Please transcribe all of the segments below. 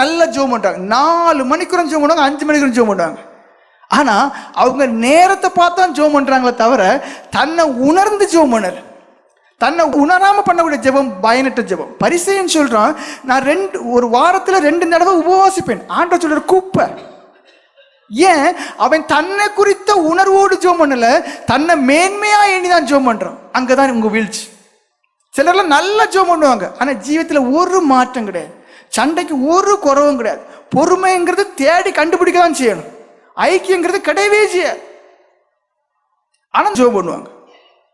நல்லா ஜூம் பண்ணுறாங்க நாலு மணிக்குறம் ஜோம் பண்ணுவாங்க அஞ்சு மணிக்குறம் ஜோம் பண்ணுவாங்க ஆனால் அவங்க நேரத்தை பார்த்து தான் ஜோம் பண்ணுறாங்களே தவிர தன்னை உணர்ந்து ஜோம் பண்ணல. தன்னை உணராமல் பண்ணக்கூடிய ஜெபம் பயனற்ற ஜெபம். பரிசைன்னு சொல்கிறான் நான் ரெண்டு ஒரு வாரத்தில் ரெண்டு தடவை உபவாசிப்பேன். ஆண்ட சொல்கிற கூப்ப. ஏன்? அவன் தன்னை குறித்த உணர்வோடு ஜோம் பண்ணல தன்னை மேன்மையா எண்ணி தான் ஜோம் பண்றான். அங்கதான் உங்க வீழ்ச்சி. சிலர்லாம் நல்லா ஜோம் பண்ணுவாங்க ஆனா ஜீவித்துல ஒரு மாற்றம் கிடையாது. சண்டைக்கு ஒரு குறவும் கிடையாது. பொறுமைங்கிறது தேடி கண்டுபிடிக்க தான் செய்யணும். ஐக்கியங்கிறது கிடையவே செய்யாது ஆனால் ஜெபம் பண்ணுவாங்க.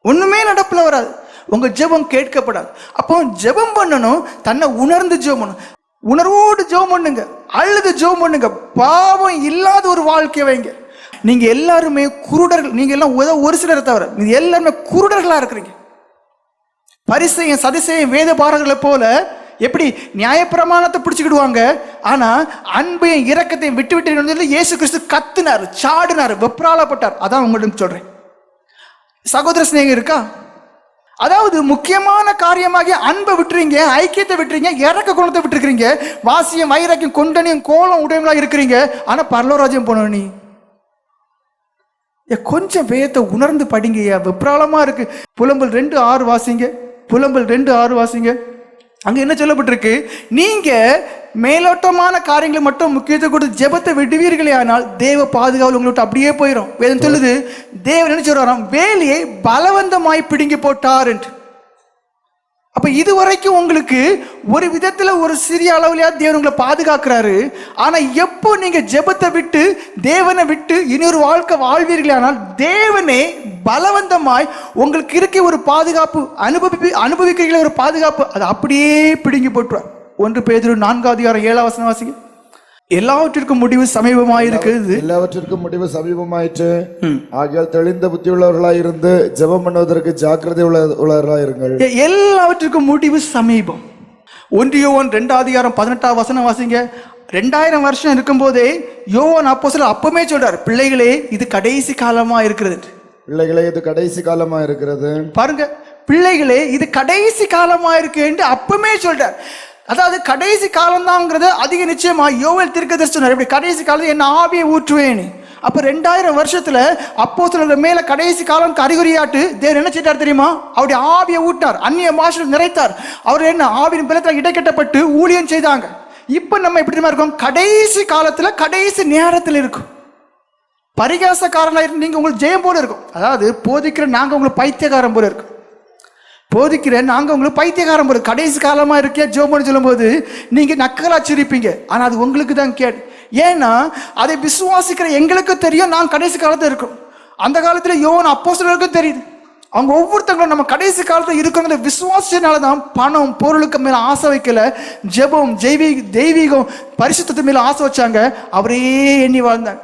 ஒன்றுமே நடப்பில் வராது. உங்கள் ஜெபம் கேட்கப்படாது. அப்போ ஜெபம் பண்ணணும் தன்னை உணர்ந்து ஜெபம் பண்ணணும். உணர்வோடு ஜெபம் பண்ணுங்க. அழுது ஜெபம் பண்ணுங்க. பாவம் இல்லாத ஒரு வாழ்க்கையை வைங்க. நீங்கள் எல்லாருமே குருடர்கள். நீங்கள் எல்லாம் ஏதோ ஒரு சிலரை தவிர நீங்கள் எல்லாருமே குருடர்களாக இருக்கிறீங்க. பரிசையும் சதிசையும் வேத பாடல்களை போல எப்படி நியாயப்பிரமாணத்தை பிடிச்சிக்கிடுவாங்க? ஆனால் அன்பையும் இரக்கத்தையும் விட்டு விட்டு சொல்லி இயேசு கிறிஸ்து கத்துனார் சாடினார் வெப்ராளப்பட்டார். அதான் உங்களுக்கு சொல்கிறேன் சகோதர சிநேகம் இருக்கா? அதாவது முக்கியமான காரியமாக அன்பை விட்டுறீங்க ஐக்கியத்தை விட்டுறீங்க இறக்க குணத்தை விட்டுருக்கிறீங்க வாசியம் வைரக்கியம் கொண்டனியும் கோலம் உடையவங்களா இருக்கிறீங்க ஆனால் பரலோராஜ்யம் போன நீ. ஏ, கொஞ்சம் வேத்தை உணர்ந்து படிங்கய்யா வெப்ராளமா இருக்குது புலம்பல் ரெண்டு ஆறு வாசிங்க புலம்பல் ரெண்டு ஆறு வாசிங்க. அங்க என்ன சொல்லப்பட்டிருக்கு? நீங்க மேலோட்டமான காரியங்களை மட்டும் முக்கியத்துவம் கொடுத்து ஜெபத்தை விடுவீர்களே ஆனால் தேவ பாதுகாவல் உங்களை விட்டு அப்படியே போயிடும் வேதம் சொல்லுது தேவன் என்ன சொல்றாராம்? வேலையை பலவந்தமாய் பிடுங்கி போட்டார் என்று. அப்ப இது வரைக்கும் உங்களுக்கு ஒரு விதத்துல ஒரு சிறிய அளவுலயா தேவன் உங்களை பாதுகாக்கிறாரு. ஆனா எப்போ நீங்க ஜெபத்தை விட்டு தேவனை விட்டு இன்னொரு வாழ்க்கை வாழ்வீர்களே ஆனால் தேவனே பலவந்தமாய் உங்களுக்கு இருக்க ஒரு பாதுகாப்பு அனுபவி அனுபவிக்கிறீங்களே ஒரு பாதுகாப்பு. அது அப்படியே பிடுங்கி போட்டுருவார். ஒன்று பேதுரு நான்காவது வாரம் ஏழாம் வசனம் வாசிங்க. எல்லாவற்றிற்கும் முடிவு சமீபமாய் இருக்கிறது எல்லாவற்றிற்கும் முடிவு சமீபமாயிற்று. ஆகையால் தெளிந்த புத்தியுள்ளவர்களாய் இருந்து ஜெபம் பண்ணுவதற்கு ஜாக்கிரதை உள்ள உள்ளவர்களாய் இருங்கள் எ- எல்லாவற்றுக்கும் முடிவு சமீபம். ஒன்று யோவான் ரெண்டாவது அதிகாரம் பதினெட்டாம் வசனம் வாசிங்க. ரெண்டாயிரம் வருஷம் இருக்கும்போதே யோவான் அப்போ அப்பமே சொல்றார் பிள்ளைகளே இது கடைசி காலமா இருக்கிறது என்று." பிள்ளைகளே இது கடைசி காலமா இருக்கிறது பாருங்க பிள்ளைகளே இது கடைசி காலமா இருக்கு என்று அப்பமே சொல்றார். அதாவது கடைசி காலம்தாங்கிறது அதிக நிச்சயமா யோவல் தீர்க்கதரிசி சொன்னார் இப்படி கடைசி காலத்தில் என்ன ஆவியை ஊற்றுவேன்னு அப்போ ரெண்டாயிரம் வருஷத்தில் அப்போ மேலே கடைசி காலம் அறிகுறியாட்டு தேவன் என்ன செய்தார் தெரியுமா? அவருடைய ஆவியை ஊட்டார் அந்நிய பாஷையில் நிறைத்தார். அவர் என்ன? ஆவியின் பலத்தில் இடைக்கட்டப்பட்டு ஊழியம் செய்தாங்க. இப்போ நம்ம எப்படி தெரியுமா இருக்கோம்? கடைசி காலத்தில் கடைசி நேரத்தில் இருக்கும். பரிகாசக்காரனாக இருந்து நீங்கள் உங்களுக்கு ஜெயம் போல இருக்கும். அதாவது போதிக்கிற நாங்கள் உங்களுக்கு பைத்தியகாரம் போல இருக்கும். போதிக்கிற நாங்கள் உங்களுக்கு பைத்தியகாரம் போது கடைசி காலமாக இருக்கே ஜோமோன்னு சொல்லும்போது நீங்கள் நக்கலாக சிரிப்பீங்க. ஆனால் அது உங்களுக்கு தான் கேட். ஏன்னா அதை விசுவாசிக்கிற எங்களுக்கு தெரியும் நான் கடைசி காலத்தில் இருக்கோம் அந்த காலத்தில் யோன் அப்போஸ்தலருக்கும் தெரியுது. அவங்க ஒவ்வொருத்தங்களும் நம்ம கடைசி காலத்தில் இருக்கிறத விசுவாசத்தினால தான் பணம் பொருளுக்கு மேலே ஆசை வைக்கல ஜெபம் ஜெய்வீ தெய்வீகம் பரிசுத்தத்து மேலே ஆசை வச்சாங்க. அவரே எண்ணி வாழ்ந்தாங்க.